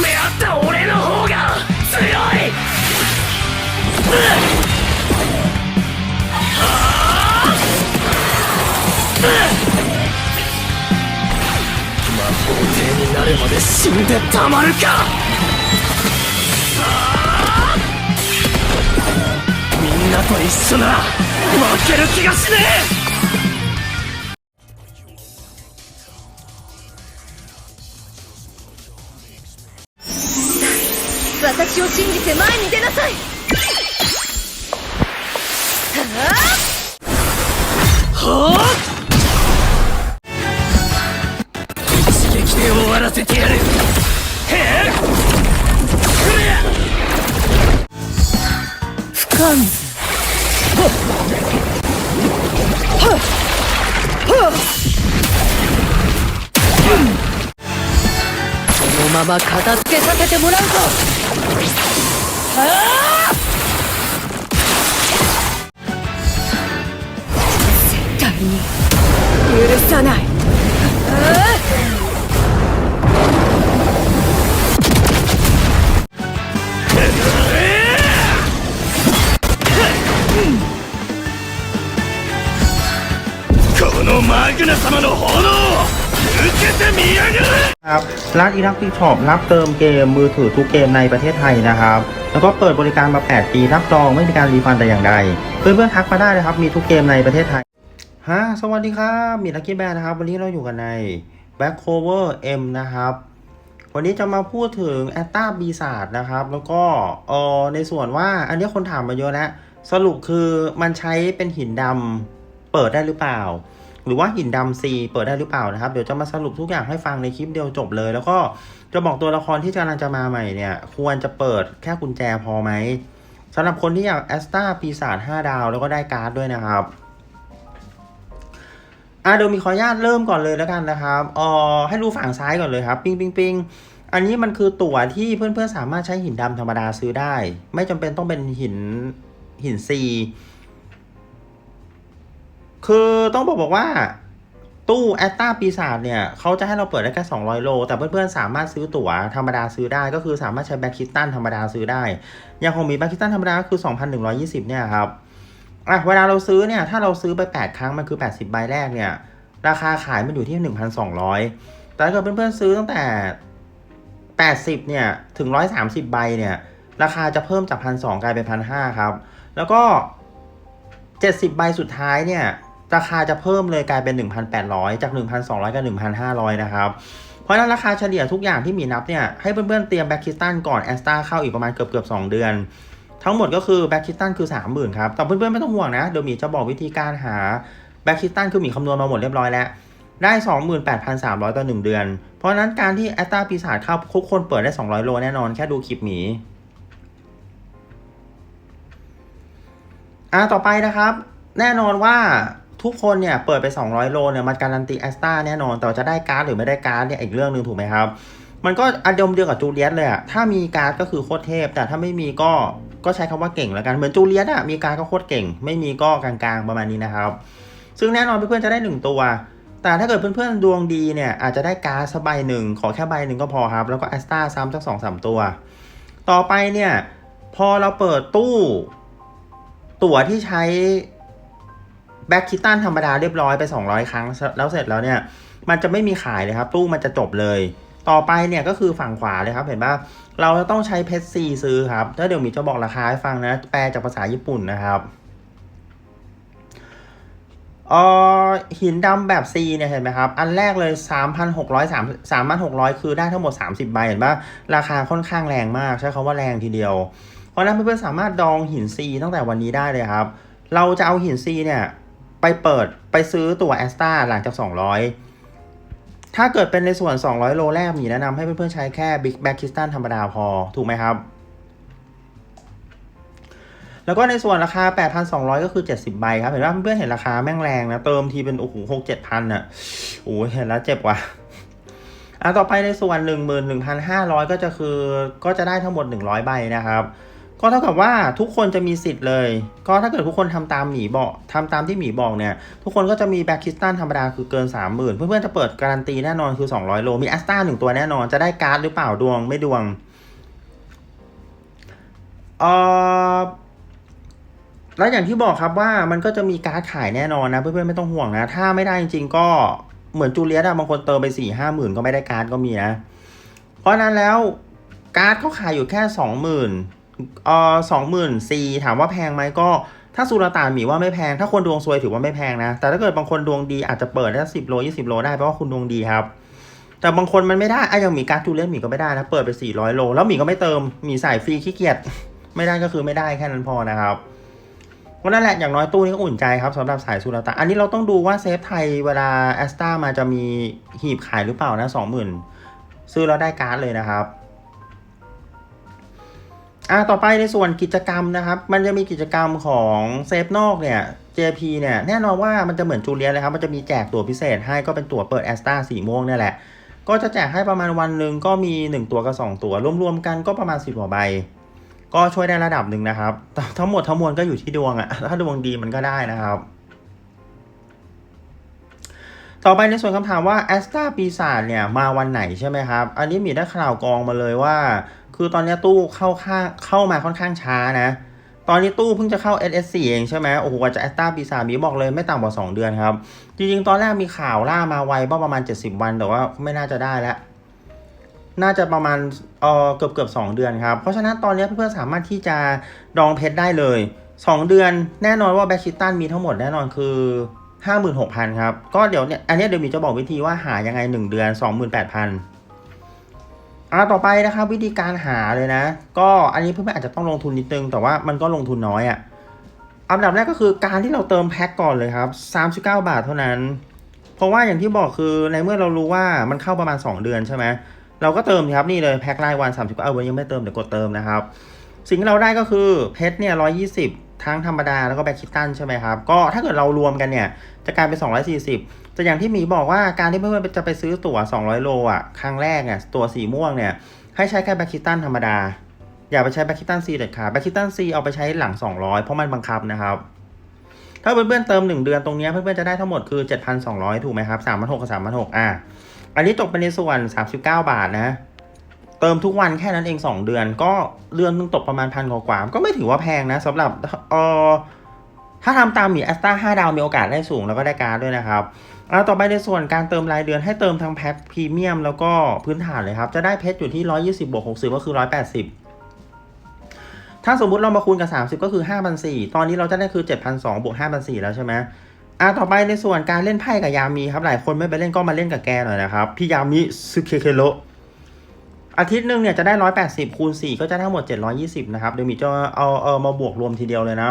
め合った俺の方が強い。魔法帝になるまで死んでたまるか。みんなと一緒なら負ける気がしねえ。私を信じて前に出なさい。はあ一撃で終わらせてやるへえ不完このまま片付けさせてもらうぞ絶対に許さない。このマグナ様の炎を。 ครับร้านอีรักที่ช็อปรับเติมเกมมือถือทุกเกมในประเทศไทยนะครับ แล้วก็เปิดบริการมา 8 ปีรับรองไม่มีการรีฟันแต่อย่างใดเพื่อนๆทักมาได้นะครับ มีทุกเกมในประเทศไทยฮะสวัสดีครับ มีลักกี้แบนนะครับ วันนี้เราอยู่กันใน Back Cover M นะครับ วันนี้จะมาพูดถึงแอตตาบีศาจนะครับ แล้วก็เออในส่วนว่าอันนี้คนถามมาเยอะแล้วสรุปคือมันใช้เป็นหินดำเปิดได้หรือเปล่า หรือว่าหินดำซีเปิดได้หรือเปล่านะครับ เดี๋ยวจะมาสรุปทุกอย่างให้ฟังในคลิปเดียวจบเลย แล้วก็จะบอกตัวละครที่กำลังจะมาใหม่เนี่ย ควรจะเปิดแค่กุญแจพอไหมสำหรับคนที่อยากแอสตาปีศาจ5ดาวแล้วก็ได้การ์ดด้วยนะครับอะเดี๋ยวมีขออนุญาตเริ่มก่อนเลยแล้วกันนะครับอ่อให้ดูฝั่งซ้ายก่อนเลยครับ ปิ้งปิงปิงอันนี้มันคือตั๋วที่เพื่อนๆสามารถใช้หินดำธรรมดาซื้อได้ ไม่จำเป็นต้องเป็นหินหินซี คือต้องบอกบอกว่าตู้แอตตาปีศาจเนี่ยเขาจะให้เราเปิดได้แค่ 200 โล แต่เพื่อนๆ สามารถซื้อตั๋วธรรมดาซื้อได้ ก็คือสามารถใช้แบ็คคิสตันธรรมดาซื้อได้ อย่างของมีแบ็คคิสตันธรรมดาก็คือ 2,120 เนี่ยครับอะเวลาเราซื้อเนี่ย ถ้าเราซื้อไป 8 ครั้ง มันคือ 80 ใบแรกเนี่ย ราคาขายมันอยู่ที่ 1,200 แต่ถ้าเกิดเพื่อนๆ ซื้อตั้งแต่ 80 เนี่ย ถึง 130 ใบเนี่ย ราคาจะเพิ่มจาก 1,200 กลายเป็น 1,500 ครับ แล้วก็ 70 ใบสุดท้ายเนี่ย ราคาจะเพิ่มเลยกลายเป็น 1,800 จาก 1,200 กับ 1,500 นะครับ เพราะนั้นราคาเฉลี่ยทุกอย่างที่มีนับเนี่ย ให้เพื่อนๆเตรียมแบ็คคิสตันก่อนแอสตาเข้าอีกประมาณเกือบเกือบๆ2เดือน ทั้งหมดก็คือแบ็คคิสตันคือ 30,000 ครับ แต่เพื่อนๆไม่ต้องห่วงนะ เดี๋ยวมีจะบอกวิธีการหาแบ็คคิสตันคือมีคำนวณมาหมดเรียบร้อยแล้ว ได้ 28,300 ต่อ 1 เดือน เพราะนั้นการที่แอสตาปีศาจเข้าทุกคนเปิดได้ 200 โลแน่นอนแค่ดูคลิปหมีอะต่อไปนะครับ แน่นอนว่า ทุกคนเนี่ยเปิดไป 200 โลเนี่ยมันการันตีแอสตาแน่นอนแต่จะได้การ์ดหรือไม่ได้การ์ดเนี่ยอีกเรื่องหนึ่งถูกไหมครับ มันก็อารมณ์เดียวกับจูเลียสเลยอะถ้ามีการ์ดก็คือโคตรเทพ แต่ถ้าไม่มีก็ก็ใช้คำว่าเก่งแล้วกันเหมือนจูเลียสอะมีการ์ดก็โคตรเก่ง ไม่มีก็กลางๆประมาณนี้นะครับ ซึ่งแน่นอนเพื่อนๆจะได้หนึ่งตัว แต่ถ้าเกิดเพื่อนๆดวงดีเนี่ยอาจจะได้การ์ดสักใบหนึ่งขอแค่ใบหนึ่งก็พอครับแล้วก็แอสตาซ้ำสักสองสามตัว ต่อไปเนี่ยพอเราเปิดตู้ตั๋วที่ใช้ แบ็คคิตันธรรมดาเรียบร้อยไป 200 ครั้ง แล้วเสร็จแล้วเนี่ย มันจะไม่มีขายเลยครับ ตู้มันจะจบเลย ต่อไปเนี่ยก็คือฝั่งขวาเลยครับเห็นปะเราจะต้องใช้เพชรซีซื้อครับแล้วเดี๋ยวมีจะบอกราคาให้ฟังนะ แปลจากภาษาญี่ปุ่นนะครับเออหินดำแบบ C เนี่ยเห็นไหมครับ อันแรกเลย 3,600 3 3,600 คือได้ทั้งหมด 30 ใบเห็นปะราคาค่อนข้างแรงมาก ใช้คำว่าแรงทีเดียว เพราะฉะนั้นเพื่อนๆสามารถดองหิน C ตั้งแต่วันนี้ได้เลยครับ เราจะเอาหิน C เนี่ย ไปเปิดไปซื้อตั๋วแอสตาหลังจาก 200 ถ้าเกิดเป็นในส่วน 200 โลแรกมีแนะนำให้เพื่อนๆใช้แค่ Big Back Crystal ธรรมดาพอ ถูกไหมครับ แล้วก็ในส่วนราคา 8,200 ก็คือ 70 ใบครับ เห็นว่าเพื่อนๆเห็นราคาแม่งแรงนะ เติมทีเป็น โอ้โหหกเจ็ดพันอะโอ้โหเห็นแล้วเจ็บว่ะอะต่อไปในส่วน 11,500 ก็จะคือก็จะได้ทั้งหมด 100 ใบนะครับ ก็เท่ากับว่าทุกคนจะมีสิทธิ์เลย ก็ถ้าเกิดทุกคนทำตามหมีบอกทำตามที่หมีบอกเนี่ย ทุกคนก็จะมีแบ็คคิสตันธรรมดาคือเกิน 30,000 เพื่อนๆจะเปิดการันตีแน่นอนคือ 200 โล มีแอสตาหนึ่งตัวแน่นอนจะได้การ์ดหรือเปล่าดวงไม่ดวงเออแล้วอย่างที่บอกครับว่ามันก็จะมีการ์ดขายแน่นอนนะ เพื่อนๆไม่ต้องห่วงนะ ถ้าไม่ได้จริง ๆ ก็เหมือนจูเลียสอะบางคนเติมไปสี่ห้าหมื่นก็ไม่ได้การ์ดก็มีนะ เพราะนั้นแล้วการ์ดเขาขายอยู่แค่สองหมื่น เอ่อสองหมื่นซีถามว่าแพงไหมก็ถ้าสุลต่านหมีว่าไม่แพง ถ้าคนดวงซวยถือว่าไม่แพงนะ แต่ถ้าเกิดบางคนดวงดีอาจจะเปิดได้สิบโลยี่สิบโลได้เพราะว่าคุณดวงดีครับ แต่บางคนมันไม่ได้อะอย่างหมีการ์ดจูเลียสหมีก็ไม่ได้นะ เปิดไปสี่ร้อยโล แล้วหมีก็ไม่เติมหมีใส่ฟรีขี้เกียจ ไม่ได้ก็คือไม่ได้แค่นั้นพอนะครับก็นั่นแหละอย่างน้อยตู้นี้ก็อุ่นใจครับสำหรับสายสุรตานอันนี้เราต้องดูว่าเซฟไทยเวลาแอสตามาจะมีหีบขายหรือเปล่านะสองหมื่นซื้อแล้วได้การ์ดเลยนะครับ อ่าต่อไปในส่วนกิจกรรมนะครับ มันจะมีกิจกรรมของเซฟนอกเนี่ย JP เนี่ยแน่นอนว่ามันจะเหมือนจูเลียนเลยครับ มันจะมีแจกตั๋วพิเศษให้ก็เป็นตั๋วเปิดแอสตาสีม่วงเนี่ยแหละ ก็จะแจกให้ประมาณวันหนึ่งก็มี 1 ตัวกับ 2 ตัวรวมๆกันก็ประมาณ 10กว่าใบ ก็ช่วยได้ระดับหนึ่งนะครับแต่ทั้งหมดทั้งมวลก็อยู่ที่ดวงอะถ้าดวงดีมันก็ได้นะครับ ต่อไปในส่วนคำถามว่าแอสตาปีศาจเนี่ยมาวันไหนใช่ไหมครับ อันนี้มีได้ข่าวกรองมาเลยว่า คือตอนนี้ตู้เข้าข้างเข้ามาค่อนข้างช้านะ ตอนนี้ตู้เพิ่งจะเข้า SS4 เองใช่ไหมโอ้โหกว่าจะแอสตาปีศามีบอกเลยไม่ต่ำกว่า 2 เดือนครับ จริงๆ ตอนแรกมีข่าวล่ามาไวบ้าประมาณ 70 วัน แต่ว่าไม่น่าจะได้แล้วน่าจะประมาณเออเกือบเกือบสองเดือนครับ เพราะฉะนั้นตอนนี้เพื่อนๆสามารถที่จะดองเพชรได้เลย 2 เดือนแน่นอนว่าแบ็คชิตันมีทั้งหมดแน่นอนคือ 56,000 ครับ ก็เดี๋ยวเนี่ยอันนี้เดี๋ยวมีจะบอกวิธีว่าหายังไง 1 เดือน 28,000 อ่าต่อไปนะครับวิธีการหาเลยนะ ก็อันนี้เพื่อนๆอาจจะต้องลงทุนนิดนึง แต่ว่ามันก็ลงทุนน้อยอะ่ะอันดับแรกก็คือการที่เราเติมแพ็คก่อนเลยครับ 39 บาทเท่านั้น เพราะว่าอย่างที่บอกคือในเมื่อเรารู้ว่ามันเข้าประมาณ 2 เดือนใช่ไหมเราก็เติมครับนี่เลยแพ็ครายวัน30เอาวันยังไม่เติมเดี๋ยวกดเติมนะครับ สิ่งที่เราได้ก็คือเพชรเนี่ย120 ทั้งธรรมดาแล้วก็แบ็คคิตันใช่ไหมครับ ก็ถ้าเกิดเรารวมกันเนี่ยจะกลายเป็น 240 แต่อย่างที่หมีบอกว่าการที่เพื่อนๆจะไปซื้อตั๋ว 200 โลอะ ครั้งแรกเนี่ยตั๋วสีม่วงเนี่ย ให้ใช้แค่แบคคิตตันธรรมดา อย่าไปใช้แบคคิตตันซีเด็ดขาดแบคคิตตันซีเอาไปใช้หลัง 200 เพราะมันบังคับนะครับ ถ้าเพื่อนๆเติม 1 เดือนตรงเนี้ยเพื่อนๆจะได้ทั้งหมดคือ 7,200 ถูกไหมครับ3,600กับ3,600อะอันนี้ตกไปในส่วน 39 บาทนะเติมทุกวันแค่นั้นเอง 2 เดือน ก็เดือนนึงตกประมาณพันกว่าๆก็ไม่ถือว่าแพงนะสำหรับเออถ้าทำตามหมีแอสตา5ดาวมีโอกาสได้สูงแล้วก็ได้การ์ดด้วยนะครับ อ่าต่อไปในส่วนการเติมรายเดือนให้เติมทั้งแพ็คพรีเมียมแล้วก็พื้นฐานเลยครับ จะได้เพชรอยู่ที่ 120บวก60 ก็คือ 180 ถ้าสมมุติเรามาคูณกับ 30 ก็คือ5,400ตอนนี้เราจะได้คือ7,200บวก5,400แล้วใช่ไหมอ่าต่อไปในส่วนการเล่นไพ่กับยามีครับ หลายคนไม่ไปเล่นก็มาเล่นกับแกหน่อยนะครับ พี่ยามิซึเคเคโรอาทิตย์หนึ่งเนี่ยจะได้ร้อยแปดสิบคูณสี่ก็จะทั้งหมดเจ็ดร้อยี่สิบนะครับ เดี๋ยวมีจะเอาเอามาบวกรวมทีเดียวเลยนะ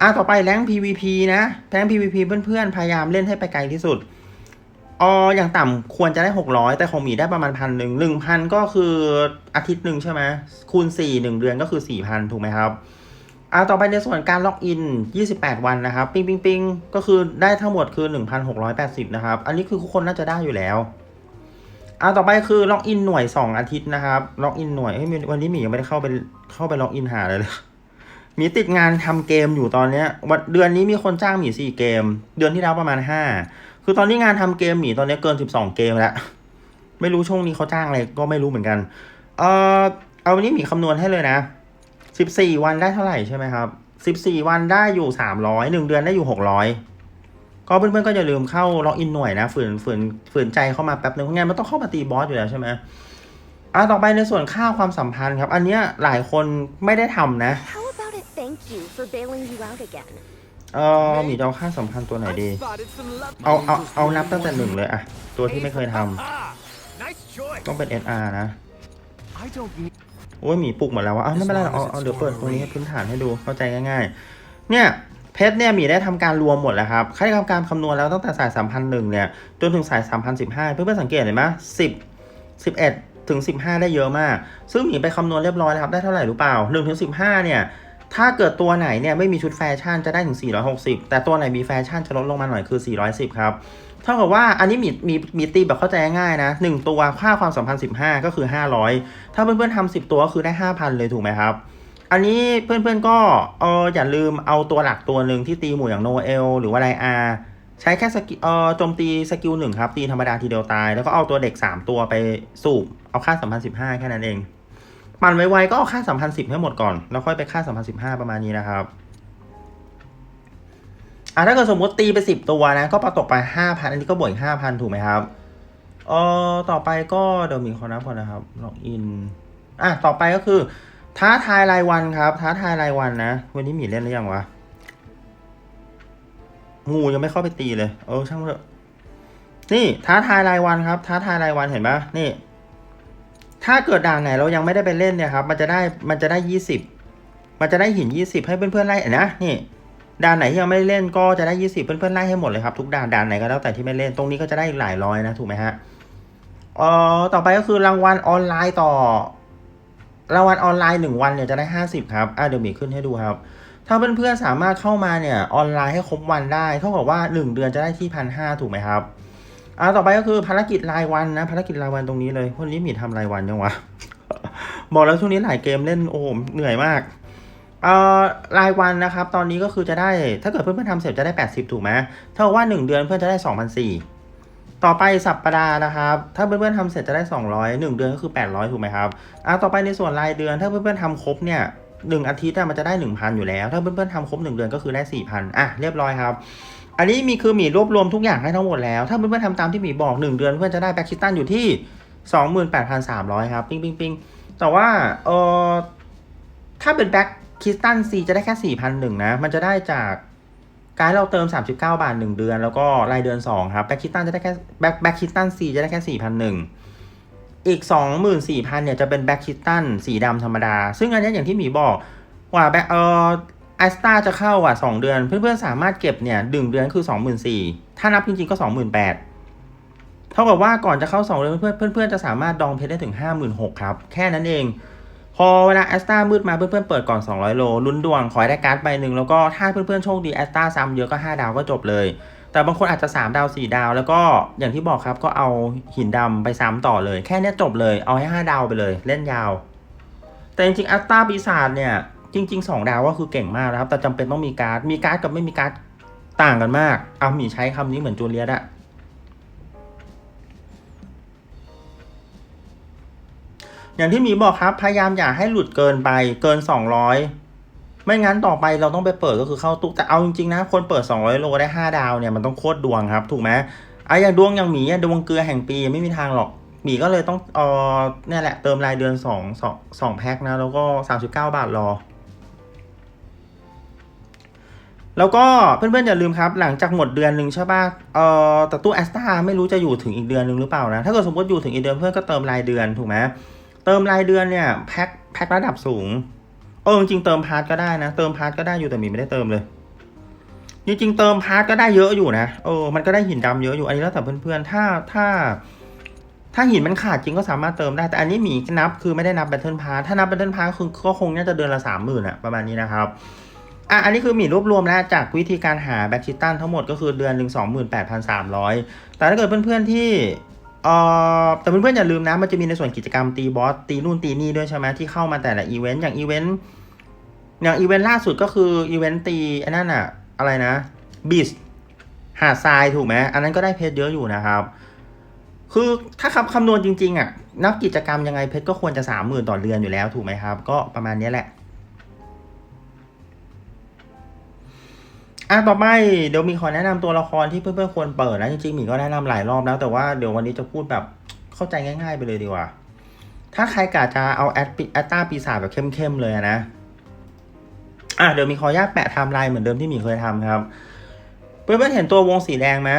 อ่าต่อไปแรง PVP นะแรง PVP เพื่อนๆ พยายามเล่นให้ไปไกลที่สุดอออย่างต่ำควรจะได้หกร้อยแต่ของหมีได้ประมาณพันหนึ่งหนึ่งพันก็คืออาทิตย์หนึ่งใช่ไหมคูณสี่หนึ่งเดือนก็คือสี่พันถูกไหมครับอ่าต่อไปในส่วนการล็อกอิน 28 วันนะครับ ปิงปิงปิงก็คือได้ทั้งหมดคือ 1,680 นะครับ อันนี้คือทุกคนน่าจะได้อยู่แล้วอ่าต่อไปคือล็อกอินหน่วย 2 อาทิตย์นะครับ ล็อกอินหน่วยวันนี้หมียังไม่ได้เข้าไปเข้าไปล็อกอินหาเลยเลย มีติดงานทำเกมอยู่ตอนเนี้ยวันเดือนนี้มีคนจ้างหมี4เกม เดือนที่แล้วประมาณ5คือตอนนี้งานทำเกมหมีตอนนี้เกิน12เกมแล้วไม่รู้ช่วงนี้เขาจ้างอะไรก็ไม่รู้เหมือนกัน เออเอาวันนี้หมีคำนวณให้เลยนะสิบสี่วันได้เท่าไหร่ใช่ไหมครับสิบสี่วันได้อยู่สามร้อยหนึ่งเดือนได้อยู่หกร้อยก็เพื่อนๆก็อย่าลืมเข้าล็อกอินหน่วยนะฝืนฝืนฝืนใจเข้ามาแป๊บนึงเพราะงั้นมันต้องเข้ามาตีบอสอยู่แล้วใช่ไหมอะต่อไปในส่วนค่าความสัมพันธ์ครับ อันเนี้ยหลายคนไม่ได้ทำนะ thank you for bailing you out again? เออหมีจะเอาค่าสัมพันธ์ตัวไหนดี เอาเอาเอาเอาเอาเอานันับบตั้ตั้งงแต่แต่หหนึ่นึ่งงเลเลยยอะตัวที่ไม่เคยทำต้ต้อองงเป็เป็นน SR นะ I don't need โอ้ยหมีปลุกหมดแล้ววะอ้าวไม่เป็นไรหรอกเอาเอาเดี๋ยวเปิดตรงนี้ให้พื้นฐานให้ดูเข้าใจง่ายๆ เนี่ยเพชรเนี่ยหมีได้ทำการรวมหมดแล้วครับใครทำการคำนวณแล้วตั้งแต่สายสามพันหนึ่งเนี่ยจนถึงสายสามพันสิบห้าเพื่อนๆสังเกตเห็นไหมสิบสิบเอ็ดถึงสิบห้าได้เยอะมาก ซึ่งหมีไปคำนวณเรียบร้อยแล้วครับได้เท่าไหร่รู้เปล่าหนึ่งถึงสิบห้าเนี่ย ถ้าเกิดตัวไหนเนี่ยไม่มีชุดแฟชั่นจะได้ถึง 460 แต่ตัวไหนมีแฟชั่นจะลดลงมาหน่อยคือ 410 ครับ เท่ากับว่าอันนี้มีมีมีตีแบบเข้าใจง่ายนะ 1 ตัวค่าความสัมพันธ์ 15 ก็คือ 500 ถ้าเพื่อนๆทำ10 ตัวก็คือได้ 5,000 เลยถูกไหมครับ อันนี้เพื่อนๆก็เอออย่าลืมเอาตัวหลักตัวหนึ่งที่ตีหมู่อย่างโนเอลหรือว่าไลอาใช้แค่สกิลเออโจมตีสกิลหนึ่งครับ ตีธรรมดาทีเดียวตาย แล้วก็เอาตัวเด็ก 3 ตัวไปสูบ เอาค่าสัมพันธ์สิบห้าแค่นั้นเอง ปั่นไวๆก็เอาค่าสัมพันธ์สิบให้หมดก่อน แล้วค่อยไปค่าสัมพันธ์สิบห้าประมาณนี้นะครับอะถ้าเกิดสมมติตีไปสิบตัวนะ ก็ประตกไปห้าพันอันนี้ก็บวกอีกห้าพันถูกไหมครับเออต่อไปก็เดี๋ยวมีขอนับก่อนนะครับล็อกอินอะต่อไปก็คือ ท้าทายรายวันครับ ท้าทายรายวันนะ วันนี้หมีเล่นหรือยังวะงูยังไม่เข้าไปตีเลย เออช่างเถอะนี่ท้าทายรายวันครับ ท้าทายรายวันเห็นปะนี่ ถ้าเกิดด่านไหนเรายังไม่ได้ไปเล่นเนี่ยครับ มันจะได้มันจะได้ยี่สิบมันจะได้หินยี่สิบให้เพื่อนๆไล่นะนี่ด่านไหนที่ยังไม่ได้เล่นก็จะได้ยี่สิบเพื่อนๆไล่ให้หมดเลยครับทุกด่านด่านไหนก็แล้วแต่ที่ไม่เล่นตรงนี้ก็จะได้อีกหลายร้อยนะถูกไหมฮะเอ่อต่อไปก็คือรางวัลออนไลน์ต่อรางวัลออนไลน์หนึ่งวันเนี่ยจะได้ห้าสิบครับอะเดี๋ยวมีขึ้นให้ดูครับ ถ้าเพื่อนๆสามารถเข้ามาเนี่ยออนไลน์ให้ครบวันได้เท่ากับว่าหนึ่งเดือนจะได้ที่พันห้าถูกไหมครับ อ่าต่อไปก็คือภารกิจรายวันนะ ภารกิจรายวันตรงนี้เลยวันนี้มีทำรายวันยังวะ บอกแล้วช่วงนี้หลายเกมเล่นโอ้โหเหนื่อยมากเอ่อรายวันนะครับ ตอนนี้ก็คือจะได้ถ้าเกิดเพื่อนๆทำเสร็จจะได้ 80 ถูกไหมเท่าว่า 1 เดือนเพื่อนจะได้2,004ต่อไปสัปดาห์นะครับ ถ้าเพื่อนๆทำเสร็จจะได้ 200 1 เดือนก็คือ 800 ถูกไหมครับอะต่อไปในส่วนรายเดือนถ้าเพื่อนๆทำครบเนี่ยหนึ่งอาทิตย์มันจะได้ 1,000 อยู่แล้ว ถ้าเพื่อนๆทำครบ 1 เดือนก็คือได้ 4,000 อะเรียบร้อยครับ อันนี้มีคือหมีรวบรวมทุกอย่างให้ทั้งหมดแล้ว ถ้าเพื่อนๆทำตามที่หมีบอก 1 เดือนเพื่อนจะได้แบ็กชิตตันอยู่ที่ 28,300 ครับ ปิ้งปิ้งปิ้งแต่ว่าเออถ้าเป็นแบ็กคิสตันซีจะได้แค่4,001นะ มันจะได้จากการเราเติม 39 บาท 1 เดือน แล้วก็รายเดือน 2 ครับแบ็กคิสตันจะได้แค่แบ็กแบ็กคิสตันซีจะได้แค่ 4,001 อีก 24,000เนี่ยจะเป็นแบ็กคิสตันสีดำธรรมดา ซึ่งอันนี้อย่างที่หมีบอกว่าแบ็กเออ แอสตาจะเข้าอะ2เดือน เพื่อนๆสามารถเก็บเนี่ยดึงเดือนคือ24,000ถ้านับจริงๆก็28,000เท่ากับว่าก่อนจะเข้า2เดือนเพื่อนๆเพื่อนๆจะสามารถดองเพชรได้ถึง56,000ครับ แค่นั้นเอง พอเวลาแอสตามืดมาเพื่อนๆเปิดก่อน 200 โลลุ้นดวงขอได้การ์ดใบหนึ่งแล้วก็ถ้าเพื่อนๆโชคดีแอสตาซ้ำเยอะก็ 5 ดาวก็จบเลยแต่บางคนอาจจะ 3 ดาว 4 ดาว แล้วก็อย่างที่บอกครับก็เอาหินดำไปซ้ำต่อเลย แค่นี้จบเลยเอาให้ 5 ดาวไปเลย เล่นยาว แต่จริงๆแอสตาปีศาจเนี่ย จริง ๆ 2 ดาวก็คือเก่งมากนะครับ แต่จำเป็นต้องมีการ์ด มีการ์ดกับไม่มีการ์ดต่างกันมาก เอาหมีใช้คำนี้เหมือนจูเลียตอะอย่างที่หมีบอกครับ พยายามอย่าให้หลุดเกินไป เกิน 200 ไม่งั้นต่อไปเราต้องไปเปิดก็คือเข้าตู้แต่เอาจริงๆนะ คนเปิด 200 โลได้ 5 ดาวเนี่ยมันต้องโคตรดวงครับ ถูกไหมไอะอย่างดวงอย่างหมีดวงเกลือแห่งปีไม่มีทางหรอกหมีก็เลยต้องเออเนี่ยแหละ เติมรายเดือน2 2 2แพ็คนะ แล้วก็39บาทรอ แล้วก็เพื่อนๆอย่าลืมครับ หลังจากหมดเดือนหนึ่งใช่ป่ะเอ่อแต่ตู้แอสตาไม่รู้จะอยู่ถึงอีกเดือนหนึ่งหรือเปล่านะ ถ้าเกิดสมมติอยู่ถึงอีกเดือนเพื่อนก็เติมรายเดือนถูกไหมเติมรายเดือนเนี่ยแพ็คแพ็คระดับสูง เออจริงเติมพาร์ทก็ได้นะ เติมพาร์ทก็ได้อยู่แต่มีไม่ได้เติมเลย จริงๆเติมพาร์ทก็ได้เยอะอยู่นะเออมันก็ได้หินดำเยอะอยู่อันนี้แล้วแต่เพื่อนๆถ้าถ้า ถ้าหินมันขาดจริงก็สามารถเติมได้แต่อันนี้หมีนับคือไม่ได้นับแบตเทิลพาร์ทถ้านับแบตเทิลพาร์ทคือก็คงน่าจะเดือนละสามหมื่นอะประมาณนี้นะครับ อะอันนี้คือหมีรวบรวมแล้วจากวิธีการหาแบ็กชิตันทั้งหมดก็คือเดือนหนึ่งสองหมื่นแปดพันสามร้อยแต่ถ้าเกิดเพื่อนๆที่เอ่อแต่เพื่อนๆอย่าลืมนะมันจะมีในส่วนกิจกรรมตีบอสตีนู่นตีนี่ด้วยใช่ไหมที่เข้ามาแต่ละอีเวนต์อย่างอีเวนต์อย่างอีเวนต์ล่าสุดก็คืออีเวนต์ตีอันนั้นอะอะไรนะบิสหาดทรายถูกไหมอันนั้นก็ได้เพชรเยอะอยู่นะครับ คือถ้าคำคำนวณจริงๆอะนับกิจกรรมยังไงเพชรก็ควรจะสามหมื่นต่อเดือนอยู่แล้วถูกไหมครับ ก็ประมาณนี้แหละ อะต่อไปเดี๋ยวมีขอแนะนำตัวละครที่เพื่อนๆควรเปิดนะจริงๆหมีก็แนะนำหลายรอบแล้วแต่ว่าเดี๋ยววันนี้จะพูดแบบเข้าใจง่ายๆไปเลยดีกว่า ถ้าใครกะจะเอาแอดปิแอตตาปีศาจแบบเข้มๆเลยนะอะเดี๋ยวมีขอญาตแปะไทม์ไลน์เหมือนเดิมที่หมีเคยทำครับ เพื่อนๆเห็นตัววงสีแดงไหม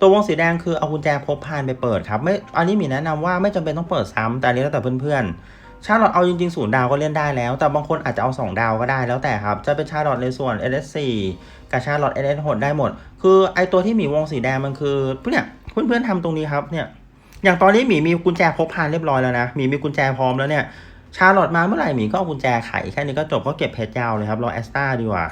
ตัววงสีแดงคือเอากุญแจพกพานไปเปิดครับไม่อันนี้หมีแนะนำว่าไม่จำเป็นต้องเปิดซ้ำแต่อันนี้แล้วแต่เพื่อนๆ ชาลอตเอาจริงๆศูนย์ดาวก็เล่นได้แล้ว แต่บางคนอาจจะเอา 2 ดาวก็ได้แล้วแต่ครับ จะเป็นชาลอตในส่วน LS4 กับชาลอต LS6 ได้หมด คือไอตัวที่หมีวงสีแดงมันคือเนี่ยเพื่อนๆทำตรงนี้ครับเนี่ยอย่างตอนนี้หมีมีกุญแจพกพานเรียบร้อยแล้วนะหมีมีกุญแจพร้อมแล้วเนี่ยชาลอตมาเมื่อไหร่หมีก็เอากุญแจไขแค่นี้ก็จบก็เก็บเพชรยาวเลยครับรอแอสตาดีกว่า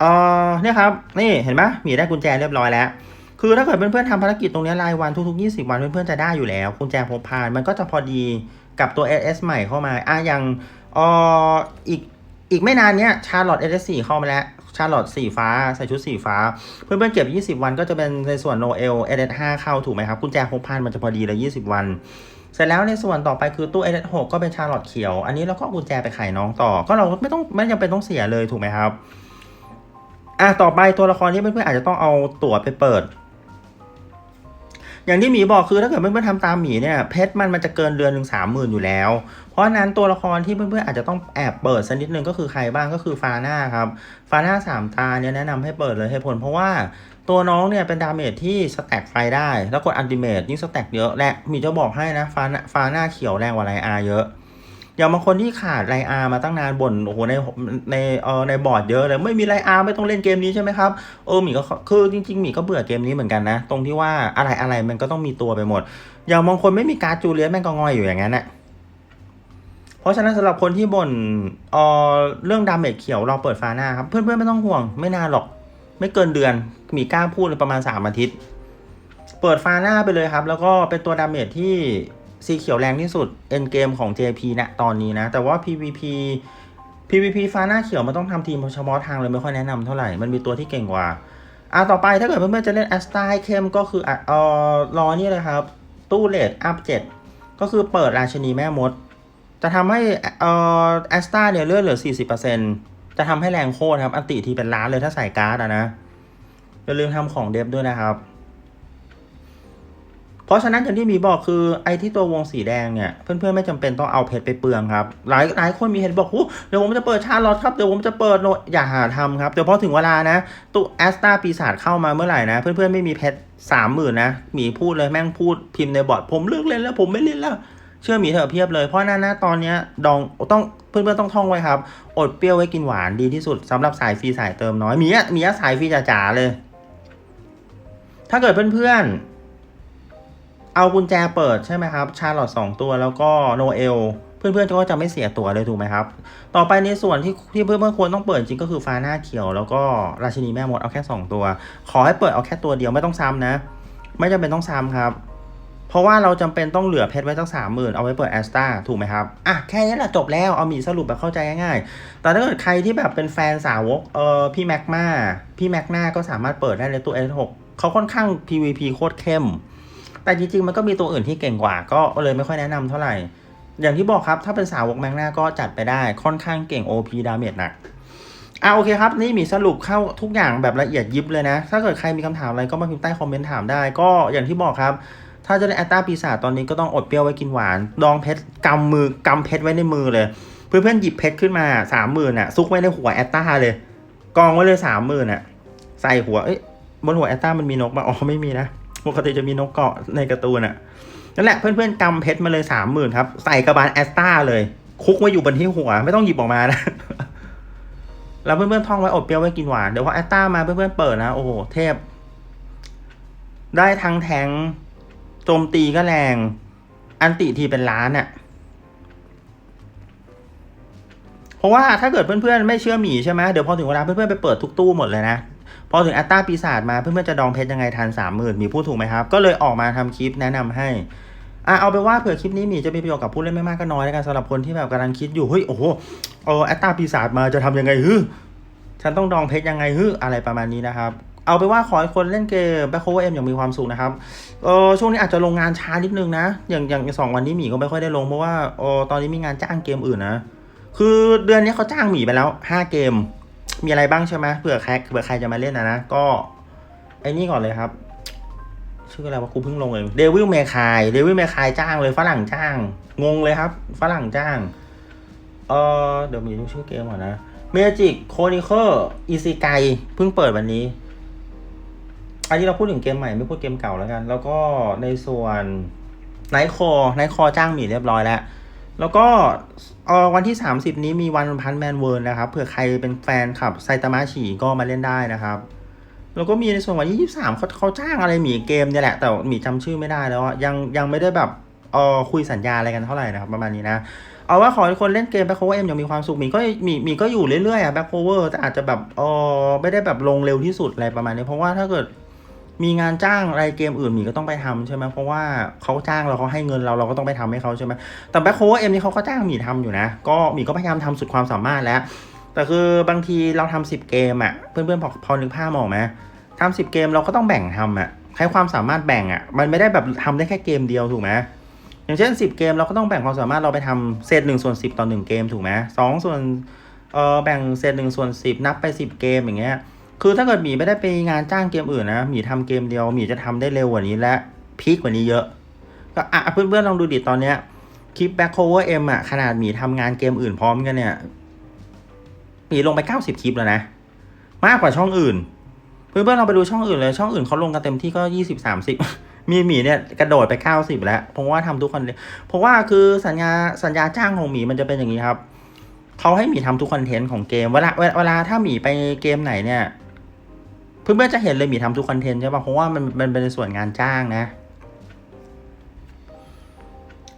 เออเนี่ยครับนี่เห็นไหมหมีได้กุญแจเรียบร้อยแล้ว คือถ้าเกิดเพื่อนๆทำภารกิจตรงนี้รายวันทุกๆ 20 วันเพื่อนๆจะได้อยู่แล้วกุญแจพกพามันก็จะพอดีกับตัว SS ใหม่เข้ามาอะอย่างเอออีกอีกไม่นานเนี้ยชาร์ลอต SS 4เข้ามาแล้วชาร์ลอตสีฟ้าใส่ชุดสีฟ้า เพื่อนๆเก็บ 20 วันก็จะเป็นในส่วนโนเอล SS 5เข้าถูกไหมครับ กุญแจพกพามันจะพอดีเลย20 วัน เสร็จแล้วในส่วนต่อไปคือตู้ SS 6ก็เป็นชาร์ลอตเขียว อันนี้เราก็กุญแจไปไขน้องต่อ ก็เราไม่ต้องไม่จำเป็นต้องเสียเลยถูกไหมครับอะต่อไปตัวละครที่เพื่อนๆอาจจะต้องเอาตั๋วไปเปิด อย่างที่หมีบอกคือถ้าเกิดเพื่อนๆทำตามหมีเนี่ยเพชรมันมันจะเกินเดือนหนึ่งสามหมื่นอยู่แล้ว เพราะนั้นตัวละครที่เพื่อนๆอาจจะต้องแอบเปิดสักนิดนึงก็คือใครบ้างก็คือฟาน่าครับฟาน่าสามตาเนี่ยแนะนำให้เปิดเลยให้ผลเพราะว่าตัวน้องเนี่ยเป็นดาเมจที่สแต็กไฟได้ แล้วกดอันติเมทยิ่งสแต็กเยอะและหมีจะบอกให้นะฟาน่าฟาน่าเขียวแรงกว่าไรอาเยอะ อย่างบางคนที่ขาดไลอามาตั้งนานบ่นโอ้โหในในเออในบอร์ดเยอะเลยไม่มีไลอาไม่ต้องเล่นเกมนี้ใช่ไหมครับเออหมีก็คือจริงๆหมีก็เบื่อเกมนี้เหมือนกันนะ ตรงที่ว่าอะไรอะไรมันก็ต้องมีตัวไปหมด อย่างบางคนไม่มีการ์ดจูเลียสแม่งก็ง่อยอยู่อย่างนั้นแหละเพราะฉะนั้นสำหรับคนที่บ่นเออเรื่องดาเมจเขียวเราเปิดฟาหน้าครับเพื่อนๆไม่ต้องห่วงไม่นานหรอก ไม่เกินเดือนหมีกล้าพูดเลยประมาณสามอาทิตย์ เปิดฟาหน้าไปเลยครับ แล้วก็เป็นตัวดาเมจที่ สีเขียวแรงที่สุดเอ็นเกมของ JP นะตอนนี้นะ แต่ว่า PVP PVP ฟ้าหน้าเขียวมันต้องทำทีมเฉพาะทางเลยไม่ค่อยแนะนำเท่าไหร่ มันมีตัวที่เก่งกว่าอะต่อไปถ้าเกิดเพื่อนๆจะเล่นแอสตาเข้มก็คืออะเออรอนี่เลยครับ ตู้เลดอัพเจ็ดก็คือเปิดราชนีแม่มด จะทำให้เอ่อแอสตาเนี่ยเลือดเหลือ 40%จะทำให้แรงโคตรครับ อันติทีเป็นล้านเลยถ้าใส่การ์ดอะนะอย่าลืมทำของเดฟด้วยนะครับ เพราะฉะนั้นอย่างที่หมีบอกคือไอ้ที่ตัววงสีแดงเนี่ยเพื่อนๆไม่จำเป็นต้องเอาเพชรไปเปลืองครับ หลายหลายคนมีเห็นบอกหูเดี๋ยวผมจะเปิดชาร์ลอตครับเดี๋ยวผมจะเปิดโนอย่าหาทำครับเดี๋ยวพอถึงเวลานะตู้แอสตาปีศาจเข้ามาเมื่อไหร่นะ เพื่อนๆไม่มีเพชรสามหมื่นนะหมีพูดเลยแม่งพูดพิมพ์ในบอร์ดผมเลิกเล่นแล้วผมไม่เล่นแล้วเชื่อหมีเถอะเพียบเลยเพราะนั้นนะตอนเนี้ยดองต้องเพื่อนๆต้องท่องไว้ครับ อดเปรี้ยวไว้กินหวานดีที่สุดสำหรับสายฟรีสายเติมน้อยหมีอะหมีอะสายฟรีจ๋าๆเลย ถ้าเกิดเพื่อนๆ เอากุญแจเปิดใช่ไหมครับชาร์ลอตสองตัวแล้วก็โนเอลเพื่อนๆก็จะไม่เสียตัวเลยถูกไหมครับ ต่อไปในส่วนที่ที่เพื่อนๆควรต้องเปิดจริงก็คือฟ้าหน้าเขียว แล้วก็ราชินีแม่มดเอาแค่ 2 ตัว ขอให้เปิดเอาแค่ตัวเดียวไม่ต้องซ้ำนะ ไม่จำเป็นต้องซ้ำครับ เพราะว่าเราจำเป็นต้องเหลือเพชรไว้ตั้งสามหมื่นเอาไว้เปิดแอสตาถูกไหมครับ อะแค่นี้แหละจบแล้วเอามีสรุปแบบเข้าใจง่ายๆ แต่ถ้าเกิดใครที่แบบเป็นแฟนสาวกเออพี่แม็กมาพี่แม็กนาก็สามารถเปิดได้ในตัว S6 เขาค่อนข้าง PVP โคตรเข้ม แต่จริงๆมันก็มีตัวอื่นที่เก่งกว่า ก็เลยไม่ค่อยแนะนำเท่าไหร่ อย่างที่บอกครับถ้าเป็นสาวกแมกนาก็จัดไปได้ค่อนข้างเก่ง OP ดาเมจหนักอะโอเคครับ นี่มีสรุปเข้าทุกอย่างแบบละเอียดยิบเลยนะ ถ้าเกิดใครมีคำถามอะไรก็มาพิมพ์ใต้คอมเมนต์ถามได้ ก็อย่างที่บอกครับ ถ้าจะได้แอตตาปีศาจตอนนี้ก็ต้องอดเปรี้ยวไว้กินหวาน ดองเพชรกำมือกำเพชรไว้ในมือเลย เพื่อนๆหยิบเพชรขึ้นมาสามหมื่นอะซุกไว้ในหัวแอตตาเลย กองไว้เลยสามหมื่นอะ ใส่หัวเอ้ยบนหัวแอตตามันมีนกมาอ๋อไม่มีนะ ปกติจะมีนกเกาะในการ์ตูนอะนั่นแหละเพื่อนๆกำเพชรมาเลยสามหมื่นครับ ใส่กระบาลแอสตาเลย คุกไว้อยู่บนที่หัว ไม่ต้องหยิบออกมานะแล้วเพื่อนๆท่องไว้อดเปรี้ยวไว้กินหวาน เดี๋ยวพอแอตตามาเพื่อนๆเปิดนะ โอ้โห เทพ ได้ทั้งแทงโจมตีก็แรง อันติทีเป็นล้านอะ่ะเพราะว่าถ้าเกิดเพื่อนๆไม่เชื่อหมีใช่ไหมเดี๋ยวพอถึงเวลาเพื่อนๆไปเปิดทุกตู้หมดเลยนะ พอถึงแอตตาปีศาจมาเพื่อนๆจะดองเพชรยังไงทันสามหมื่นมีพูดถูกไหมครับ ก็เลยออกมาทำคลิปแนะนำให้อะเอาไปว่าเผื่อคลิปนี้มีจะมีประโยชน์กับผู้เล่นไม่มากก็น้อยแล้วกันสำหรับคนที่แบบกำลังคิดอยู่เฮ้ยโอ้โหเออแอตตาปีศาจมาจะทำยังไงฮึฉันต้องดองเพชรยังไงฮึอะไรประมาณนี้นะครับ เอาไปว่าขอให้คนเล่นเกมแบ็คโคเวอร์เอ็มอย่างมีความสุขนะครับเออช่วงนี้อาจจะลงงานช้านิดนึงนะ อย่างอย่างสองวันนี้หมีก็ไม่ค่อยได้ลงเพราะว่าเออตอนนี้มีงานจ้างเกมอื่นนะ คือเดือนนี้เขาจ้างหมีไปแล้วห้าเกม มีอะไรบ้างใช่ไหมเผื่อใครเผื่อใครจะมาเล่นนะนะ ก็ ไอ้นี่ก่อนเลยครับ ชื่ออะไรวะกูเพิ่งลงเองเดวิลเมคายเดวิลเมคายจ้างเลยฝรั่งจ้าง งงเลยครับ ฝรั่งจ้าง เออเดี๋ยวมีชื่อเกมก่อนนะเมจิกโคนิเคิลอีซีไกเพิ่งเปิดวันนี้ อันนี้เราพูดถึงเกมใหม่ไม่พูดเกมเก่าแล้วกัน แล้วก็ในส่วนไนคอไนคอจ้างหมีเรียบร้อยแล้ว แล้วก็วันที่ 30 นี้มีวันพันแมนเวิร์นะครับเผื่อใครเป็นแฟนขับไซตามะฉีก็มาเล่นได้นะครับแล้วก็มีในส่วนวันที่23เขาเขาจ้างอะไรหมีเกมเนี่ยแหละ แต่หมีจำชื่อไม่ได้แล้วยังยังไม่ได้แบบเออคุยสัญญาอะไรกันเท่าไหร่นะครับประมาณนี้นะเอาว่าขอให้คนเล่นเกมแบ็คโคเวอร์เอ็มยังมีความสุขหมีก็มีมีก็อยู่เรื่อยๆอะแบ็คโคเวอร์แต่อาจจะแบบเออไม่ได้แบบลงเร็วที่สุดอะไรประมาณนี้เพราะว่าถ้าเกิด มีงานจ้างอะไรเกมอื่นหมีก็ต้องไปทำใช่ไหมเพราะว่าเขาจ้างเราเขาให้เงินเราเราก็ต้องไปทำให้เขาใช่ไหมแต่แบ็คโคเอ็มนี่เขาก็จ้างหมีทำอยู่นะ ก็หมีก็พยายามทำสุดความสามารถแล้ว แต่คือบางทีเราทำสิบเกมอะ่ะเพื่อนๆพอพอนึกภาพออกไหมทำสิบเกมเราก็ต้องแบ่งทำอะใช้ความสามารถแบ่งอะ่ะ มันไม่ได้แบบทำได้แค่เกมเดียวถูกไหมอย่างเช่นสิบเกมเราก็ต้องแบ่งความสามารถเราไปทำเศษหนึ่งส่วนสิบต่อหนึ่งเกมถูกไหมสองส่วนเออแบ่งเศษหนึ่งส่วนสิบนับไปสิบเกมอย่างเงี้ย คือถ้าเกิดหมีไม่ได้ไปงานจ้างเกมอื่นนะหมีทำเกมเดียวหมีจะทำได้เร็วกว่านี้และพีคกว่านี้เยอะ ก็อะเพื่อนๆลองดูดิตอนเนี้ยคลิป Back Cover M อะขนาดหมีทำงานเกมอื่นพร้อมกันเนี่ยหมีลงไป90คลิปแล้วนะ มากกว่าช่องอื่น เพื่อนๆเราไปดูช่องอื่นเลยช่องอื่นเขาลงกันเต็มที่ก็20 30มีหมีเนี่ยกระโดดไป90แล้วเพราะว่าทำทุกคนเลยเพราะว่าคือสัญญาสัญญาจ้างของหมีมันจะเป็นอย่างนี้ครับเขาให้หมีทำทุกคอนเทนต์ของเกมเวลาเวลาถ้าหมีไปเกมไหนเนี่ย เพื่อนๆจะเห็นเลยหมีทำทุกคอนเทนต์ใช่ป่ะเพราะว่ามันมันเป็นส่วนงานจ้างนะ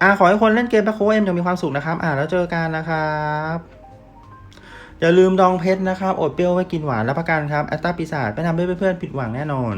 อ่าขอให้คนเล่นเกมแบ็คโคเอ็มจงมีความสุขนะครับ อ่าแล้วเจอกันนะครับอย่าลืมดองเพชรนะครับ อดเปรี้ยวไว้กินหวานรับประกันครับแอตตาปีศาจไปทำให้เพื่อนๆผิดหวังแน่นอน